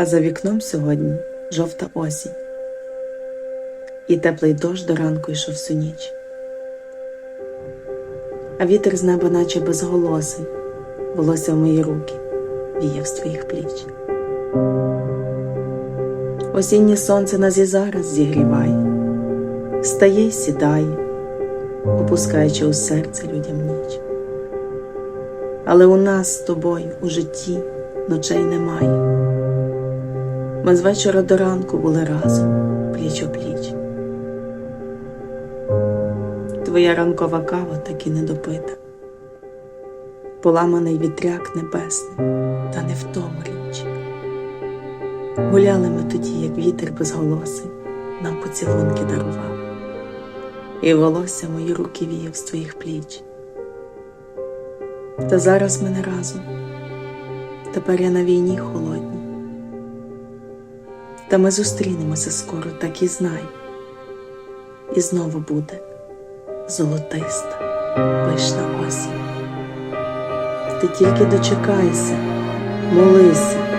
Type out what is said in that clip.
А за вікном сьогодні жовта осінь, і теплий дощ до ранку йшов всю ніч. А вітер з неба, наче безголосий, волосся в мої руки, віяв з твоїх пліч. Осіннє сонце нас і зараз зігріває, стає й сідає, опускаючи у серце людям ніч. Але у нас з тобою у житті ночей немає. Ми з вечора до ранку були разом, пліч о пліч. Твоя ранкова кава так і не допита, поламаний вітряк небесний, та не в тому річ. Гуляли ми тоді, як вітер безголосий, нам поцілунки дарував, і волосся мої руки віяв з твоїх пліч. Та зараз ми не разом, тепер я на війні холодній. Та ми зустрінемося скоро, так і знай. І знову буде золотиста, пишна осінь. Ти тільки дочекайся, молися,